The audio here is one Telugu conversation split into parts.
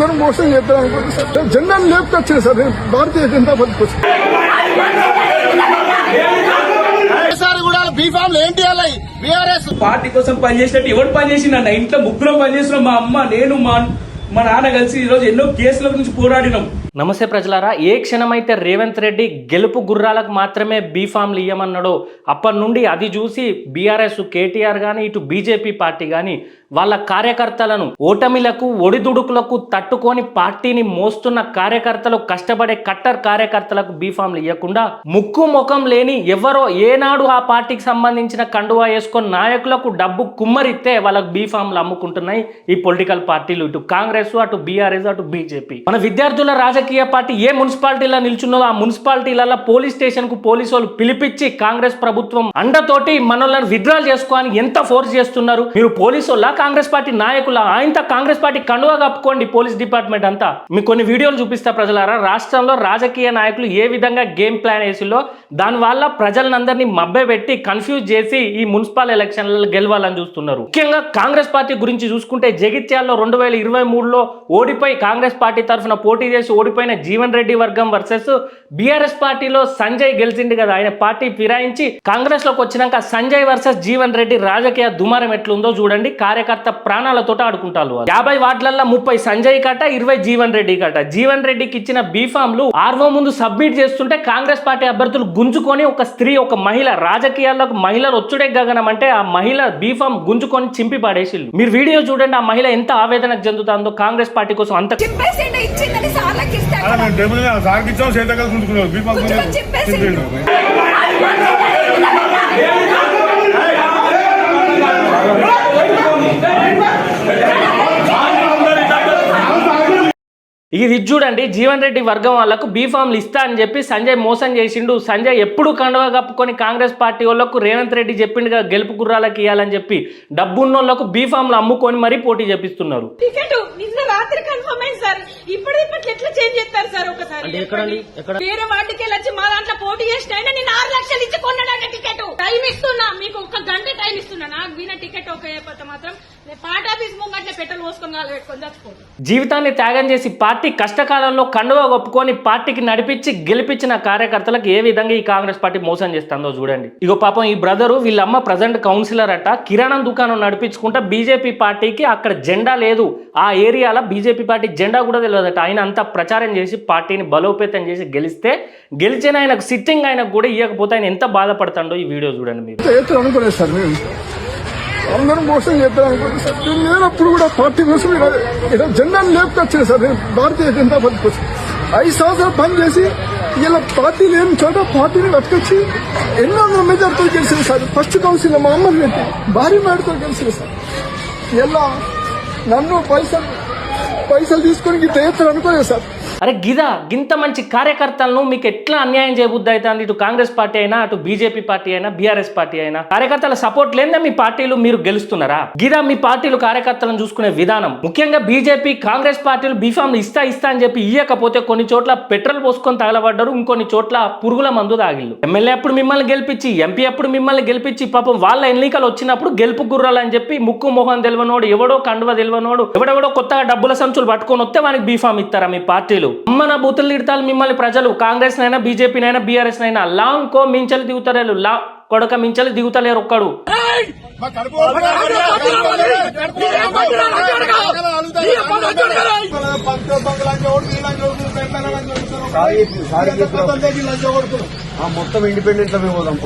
అందరూ మోసం చేద్దాం అనుకుంటే సార్ జెండాను లేపుకొచ్చింది సార్ నేను భారతీయ జనతా పార్టీ కోసం ఈసారి కూడా బీఫామ్ ఏంటి అలా బీఆర్ఎస్? పార్టీ కోసం పనిచేసినట్టు ఎవరు పనిచేసిండన్న ఇంట్లో ముగ్గురం పనిచేస్తున్నాం. మా అమ్మ నేను మా మా నాన్న కలిసి ఈరోజు ఎన్నో కేసుల గురించి పోరాడినాం. నమస్తే ప్రజలారా ఏ క్షణమైతే రేవంత్ రెడ్డి గెలుపు గుర్రాలకు మాత్రమే బీఫామ్లు ఇయ్యమన్నాడో అప్పటి నుండి అది చూసి బీఆర్ఎస్ కేటీఆర్ కానీ ఇటు బీజేపీ పార్టీ కానీ వాళ్ళ కార్యకర్తలను ఓటమిలకు ఒడిదుడుకులకు తట్టుకొని పార్టీని మోస్తున్న కార్యకర్తలు కష్టపడే కట్టర్ కార్యకర్తలకు బీఫామ్లు ఇవ్వకుండా ముక్కు ముఖం లేని ఎవరో ఏనాడు ఆ పార్టీకి సంబంధించిన కండువా వేసుకొని నాయకులకు డబ్బు కుమ్మరిస్తే వాళ్ళకు బీఫామ్లు అమ్ముకుంటున్నాయి ఈ పొలిటికల్ పార్టీలు. ఇటు కాంగ్రెస్ అటు బీఆర్ఎస్ అటు బీజేపీ. మన విద్యార్థుల రాజకీయ పార్టీ ఏ మున్సిపాలిటీలో నిల్చున్నదో ఆ మున్సిపాలిటీలలో పోలీస్ స్టేషన్కు పోలీసు వాళ్ళు పిలిపించి కాంగ్రెస్ ప్రభుత్వం అండతోటి మనల్ని విత్డ్రాల్ చేసుకోవాలని ఎంత ఫోర్స్ చేస్తున్నారు? మీరు పోలీసు వాళ్ళ కాంగ్రెస్ పార్టీ నాయకుల? ఆయంత కాంగ్రెస్ పార్టీ కండువా కప్పుకోండి పోలీస్ డిపార్ట్మెంట్ అంతా. మీకు కొన్ని వీడియోలు చూపిస్తా ప్రజలారా? రాష్ట్రంలో రాజకీయ నాయకులు ఏ విధంగా గేమ్ ప్లాన్ వేసిలో దానివల్ల ప్రజలందరినీ మబ్బెట్టి పెట్టి కన్ఫ్యూజ్ చేసి ఈ మున్సిపల్ ఎలక్షన్లలో గెలవాలని చూస్తున్నారు. ముఖ్యంగా కాంగ్రెస్ పార్టీ గురించి చూసుకుంటే జగిత్యాల్లో రెండు వేల ఇరవై మూడులో ఓడిపోయి కాంగ్రెస్ పార్టీ తరఫున పోటీ చేసి ఓడిపోయిన జీవన్ రెడ్డి వర్గం వర్సెస్ బీఆర్ఎస్ పార్టీలో సంజయ్ గెలిచింది కదా. ఆయన పార్టీ ఫిరాయించి కాంగ్రెస్లోకి వచ్చినాక సంజయ్ వర్సెస్ జీవన్ రెడ్డి రాజకీయ దుమారం ఎట్లుందో చూడండి. కార్యకర్త ప్రాణాలతో ఆడుకుంటారు యాభై వార్డులలో ముప్పై సంజయ్ కట ఇరవై జీవన్ రెడ్డి కట జీవన్ రెడ్డికి ఇచ్చిన బీఫామ్లు ఆర్వో ముందు సబ్మిట్ చేస్తుంటే కాంగ్రెస్ పార్టీ అభ్యర్థులు గుంజుకొని ఒక స్త్రీ ఒక మహిళ రాజకీయాల్లోకి మహిళలు వచ్చుడే గగనం అంటే ఆ మహిళ బీఫామ్ గుంజుకొని చింపి పడేసిల్లు మీరు వీడియో చూడండి ఆ మహిళ ఎంత ఆవేదనకు చెందుతుందో కాంగ్రెస్ పార్టీ కోసం అంత చెప్పేసిండు ఇచ్చిందని సార్లకి ఇస్తాడు అలా మేము టేబుల్ మీద సార్కి ఇచ్చాం చేత కలిసి ఉంచుకున్నాం బీపా కూర్చోమని చెప్పేసి. ఇది చూడండి జీవన్ రెడ్డి వర్గం వాళ్ళకు బీఫామ్లు ఇస్తా అని చెప్పి సంజయ్ మోసం చేసిండు. సంజయ్ ఎప్పుడు కండవ కప్పుకొని కాంగ్రెస్ పార్టీ వాళ్ళకు రేవంత్ రెడ్డి చెప్పిండుగా గెలుపు గుర్రాలకు ఇవ్వాలని చెప్పి. డబ్బున్నోళ్ళకు బీఫామ్లు అమ్ముకొని మరీ పోటీ చేపిస్తున్నారు. టికెట్ నిన్న రాత్రి కన్ఫర్మ్ అయింది సార్. ఇప్పుడు ఇప్పట్లో ఎట్లా చేంజ్ చేస్తారు సార్ ఒకసారి వేరే వాటికి వచ్చి మా దాంట్లో పోటీ చేసిన నేను ఆరు లక్షలు ఇచ్చి టికెట్. టైం ఇస్తున్నా మీకు ఒక గంట టైం ఇస్తున్నా నాకు మాత్రం ముంగట్లే పెట్రోల్ పోసుకొని కాలు పెట్టుకొని జీవితాన్ని త్యాగం చేసి పార్టీ కష్టకాలంలో కండువా ఒప్పుకొని పార్టీకి నడిపించి గెలిపించిన కార్యకర్తలకు ఏ విధంగా ఈ కాంగ్రెస్ పార్టీ మోసం చేస్తుందో చూడండి. ఇగో పాపం ఈ బ్రదరు వీళ్ళ అమ్మ ప్రజెంట్ కౌన్సిలర్ అట. కిరాణం దుకాణం నడిపించుకుంటా బీజేపీ పార్టీకి అక్కడ జెండా లేదు. ఆ ఏరియాలో బీజేపీ పార్టీ జెండా కూడా తెలియదట ఆయన అంతా ప్రచారం చేసి పార్టీని బలోపేతం చేసి గెలిస్తే గెలిచిన ఆయనకు సిట్టింగ్ ఆయనకు కూడా ఇవ్వకపోతే ఆయన ఎంత బాధపడతాడో ఈ వీడియో చూడండి మీరు చేస్తారు అనుకోలేదు సార్ మేము అందరూ మోసం చేద్దాం సార్. నేను లేనప్పుడు కూడా పార్టీ కోసం ఇలా జెండాను లేపుకొచ్చాను సార్. నేను భారతీయ జనతా పార్టీ కోసం ఐదు సంవత్సరాలు పనిచేసి ఇలా పార్టీ లేని చోట పార్టీని పట్టుకొచ్చి ఎన్నో వందల మెజార్టీతో గెలిచింది సార్. ఫస్ట్ కౌన్సిల్ మా అమ్మని పెట్టి భారీ మేడతో గెలిచింది సార్. ఎలా నన్ను పైసలు పైసలు తీసుకొని ఇంత చేస్తారు అనుకోలేదు సార్. అరే గిదా గింత మంచి కార్యకర్తలను మీకు ఎట్లా అన్యాయం చేయబుద్ధి అవుతుంది ఇటు కాంగ్రెస్ పార్టీ అయినా అటు బీజేపీ పార్టీ అయినా బీఆర్ఎస్ పార్టీ అయినా. కార్యకర్తల సపోర్ట్ లేదా మీ పార్టీలు మీరు గెలుస్తున్నారా? గిదా మీ పార్టీలు కార్యకర్తలను చూసుకునే విధానం. ముఖ్యంగా బీజేపీ కాంగ్రెస్ పార్టీలు బీఫామ్ ఇస్తా ఇస్తా అని చెప్పి ఇయ్యకపోతే కొన్ని చోట్ల పెట్రోల్ పోసుకొని తగలబడ్డారు ఇంకొన్ని చోట్ల పురుగుల మందు తాగిళ్ళు. ఎమ్మెల్యే అప్పుడు మిమ్మల్ని గెలిపించి ఎంపీ అప్పుడు మిమ్మల్ని గెలిపించి పాపం వాళ్ళ ఎన్నికలు వచ్చినప్పుడు గెలుపు గుర్రాలని అని చెప్పి ముక్కు మొహం తెలివనోడు ఎవడో కండువ తెలివనోడు ఎవడెవడో కొత్తగా డబ్బుల సంచులు పట్టుకొని వస్తే వానికి బీఫామ్ ఇస్తారా మీ పార్టీలు? అమ్మన బూతులు తిడతారు మిమ్మల్ని ప్రజలు కాంగ్రెస్ నైనా బీజేపీ నైనా బీఆర్ఎస్ నైనా లాంగ్ కో మించలు దిగుతారు లా కొడక మించలు దిగుతలేరు ఒక్కడు. మొత్తం ఇండిపెండెంట్లో మేము పోదాం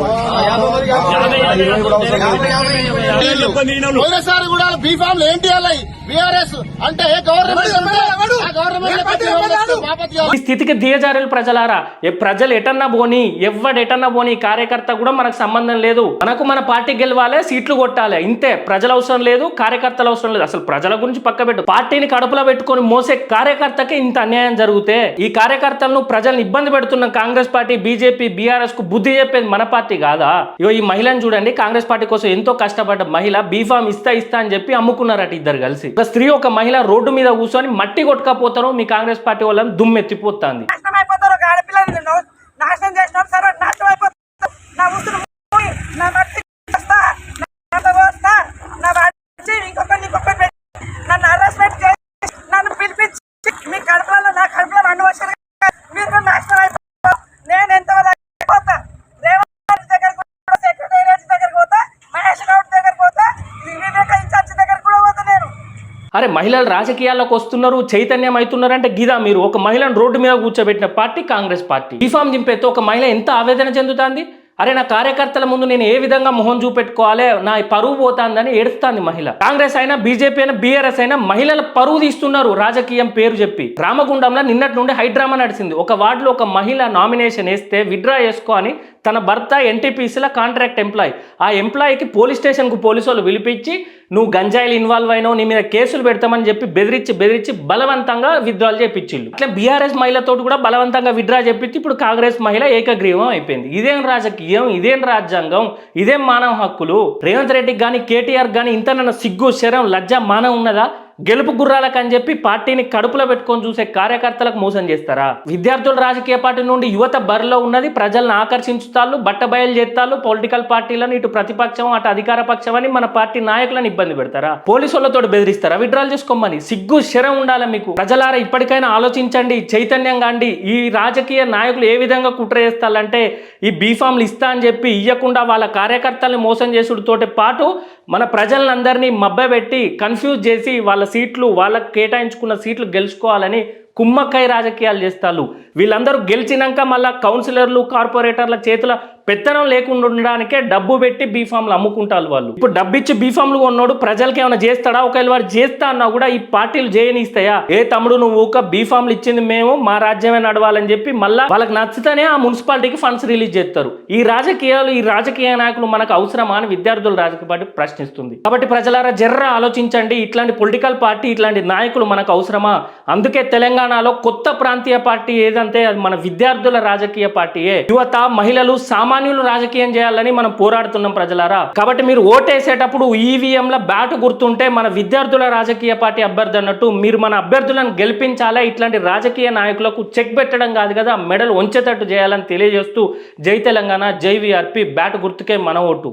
పోయినసారి కూడా బీఫామ్ ఏంటి అలా బీఆర్ఎస్ అంటే గవర్నమెంట్ స్థితికి దిగజారులు ప్రజలారా ఏ ప్రజలు ఎటన్నా పోని ఎవ్వడు ఎటన్నా పోని కార్యకర్త కూడా మనకు సంబంధం లేదు మనకు మన పార్టీ గెలవాలి సీట్లు కొట్టాలి ఇంతే ప్రజల అవసరం లేదు కార్యకర్తల అవసరం లేదు అసలు ప్రజల గురించి పక్క పెట్టు పార్టీని కడుపులో పెట్టుకొని మోసే కార్యకర్తకి ఇంత అన్యాయం జరిగితే ఈ కార్యకర్తలను ప్రజల్ని ఇబ్బంది పెడుతున్న కాంగ్రెస్ పార్టీ బీజేపీ బీఆర్ఎస్కు బుద్ధి చెప్పేది మన పార్టీ కాదా? ఇగో ఈ మహిళను చూడండి కాంగ్రెస్ పార్టీ కోసం ఎంతో కష్టపడ్డ మహిళ బీఫామ్ ఇస్తా ఇస్తా అని చెప్పి అమ్ముకున్నారట ఇద్దరు కలిసి. ఒక స్త్రీ ఒక మహిళ రోడ్డు మీద కూర్చొని మట్టి కొట్టుకపోతారు మీ కాంగ్రెస్ పార్టీ వాళ్ళని దుమ్మెత్తిపోతుంది. నాశనం అయిపోతారు నాశనం చేసినాం సరే నా ఉసురు నా మట్టి వస్తా నా వస్తా నా వచ్చి ఇంకొకరిని ఇంకొకరిని పెట్టి నన్ను అరెస్ట్మెంట్ చేసి నన్ను పిలిపించి అరే మహిళలు రాజకీయాల్లోకి వస్తున్నారు చైతన్యం అవుతున్నారు అంటే గిదా మీరు. ఒక మహిళను రోడ్డు మీద కూర్చోబెట్టిన party Congress party. B form చింపేతో ఒక మహిళ ఎంత ఆవేదన చెందుతుంది? అరే నా కార్యకర్తల ముందు నేను ఏ విధంగా మొహం చూపెట్టుకోవాలి? నా పరువు పోతాందని ఏడుస్తాంది మహిళ. కాంగ్రెస్ అయినా బీజేపీ అయినా బీఆర్ఎస్ అయినా మహిళల పరువు తీస్తున్నారు రాజకీయం పేరు చెప్పి. రామగుండంలో నిన్నటి నుండి హైడ్రామా నడిచింది. ఒక వార్డులో ఒక మహిళ నామినేషన్ వేస్తే విత్డ్రా చేసుకో అని తన భర్త ఎన్టీపీసీల కాంట్రాక్ట్ ఎంప్లాయ్. ఆ ఎంప్లాయీకి పోలీస్ స్టేషన్కు పోలీసు వాళ్ళు పిలిపించి నువ్వు గంజాయిలు ఇన్వాల్వ్ అయినావు నీ మీద కేసులు పెడతామని చెప్పి బెదిరించి బెదిరించి బలవంతంగా విత్డ్రాల్ చేపించిల్లు అట్లా బీఆర్ఎస్ మహిళతో కూడా బలవంతంగా విత్డ్రా చేపించి ఇప్పుడు కాంగ్రెస్ మహిళ ఏకగ్రీవం అయిపోయింది. ఇదేం రాజకీయం? ఇదేం రాజ్యాంగం? ఇదేం మానవ హక్కులు? రేవంత్ రెడ్డికి కానీ కేటీఆర్ కానీ ఇంత సిగ్గు శరం లజ్జ మానం ఉన్నదా? గెలుపు గుర్రాలకు అని చెప్పి పార్టీని కడుపులో పెట్టుకొని చూసే కార్యకర్తలకు మోసం చేస్తారా? విద్యార్థుల రాజకీయ పార్టీ నుండి యువత బరిలో ఉన్నది ప్రజలను ఆకర్షించుతాళ్ళు బట్టబయలు చేస్తాళ్ళు పొలిటికల్ పార్టీలను ఇటు ప్రతిపక్షం అటు అధికార పక్షం అని మన పార్టీ నాయకులను ఇబ్బంది పెడతారా? పోలీసులతో బెదిరిస్తారా? విడ్రాల్ చేసుకోమని. సిగ్గు శరం ఉండాలి మీకు. ప్రజలారా ఇప్పటికైనా ఆలోచించండి. చైతన్యం కాండి ఈ రాజకీయ నాయకులు ఏ విధంగా కుట్ర చేస్తారంటే ఈ బీఫామ్లు ఇస్తా అని చెప్పి ఇవ్వకుండా వాళ్ళ కార్యకర్తల్ని మోసం చేసుడుతోటి పాటు మన ప్రజలందరినీ మబ్బెట్టి కన్ఫ్యూజ్ చేసి వాళ్ళ సీట్లు వాళ్ళకు కేటాయించుకున్న సీట్లు గెలుచుకోవాలని కుమ్మక్కై రాజకీయాలు చేస్తారు వీళ్ళందరూ గెలిచినాక మళ్ళీ కౌన్సిలర్లు కార్పొరేటర్ల చేతుల పెత్తనం లేకుండా ఉండడానికే డబ్బు పెట్టి బీఫామ్లు అమ్ముకుంటారు వాళ్ళు. ఇప్పుడు డబ్బు ఇచ్చి బీఫామ్లు కొన్నాడు ప్రజలకి ఏమైనా చేస్తాడా? ఒకవేళ వాడు చేస్తా అన్నా కూడా ఈ పార్టీలు చేయనిస్తాయా ఏ తమ్ముడు నువ్వు ఒక బీఫామ్లు ఇచ్చింది మేము మా రాజ్యమే నడవాలని చెప్పి మళ్ళీ వాళ్ళకి నచ్చితేనే ఆ మున్సిపాలిటీకి ఫండ్స్ రిలీజ్ చేస్తారు. ఈ రాజకీయాలు ఈ రాజకీయ నాయకులు మనకు అవసరమా అని విద్యార్థుల రాజకీయ పార్టీ ప్రశ్నిస్తుంది. కాబట్టి ప్రజలారా జర్ర ఆలోచించండి. ఇట్లాంటి పొలిటికల్ పార్టీ ఇట్లాంటి నాయకులు మనకు అవసరమా? అందుకే తెలంగాణ తెలంగాణలో కొత్త ప్రాంతీయ పార్టీ ఏదంటే అది మన విద్యార్థుల రాజకీయ పార్టీయే. యువత మహిళలు సామాన్యులు రాజకీయం చేయాలని మనం పోరాడుతున్నాం ప్రజలారా. కాబట్టి మీరు ఓటేసేటప్పుడు ఈవీఎంల బ్యాటు గుర్తుంటే మన విద్యార్థుల రాజకీయ పార్టీ అభ్యర్థి అన్నట్టు మీరు మన అభ్యర్థులను గెలిపించాలా? ఇట్లాంటి రాజకీయ నాయకులకు చెక్ పెట్టడం కాదు కదా. మెడల్ వంచేటట్టు చేయాలని తెలియజేస్తూ జై తెలంగాణ జై విఆర్పి. బ్యాట్ గుర్తుకే మన ఓటు.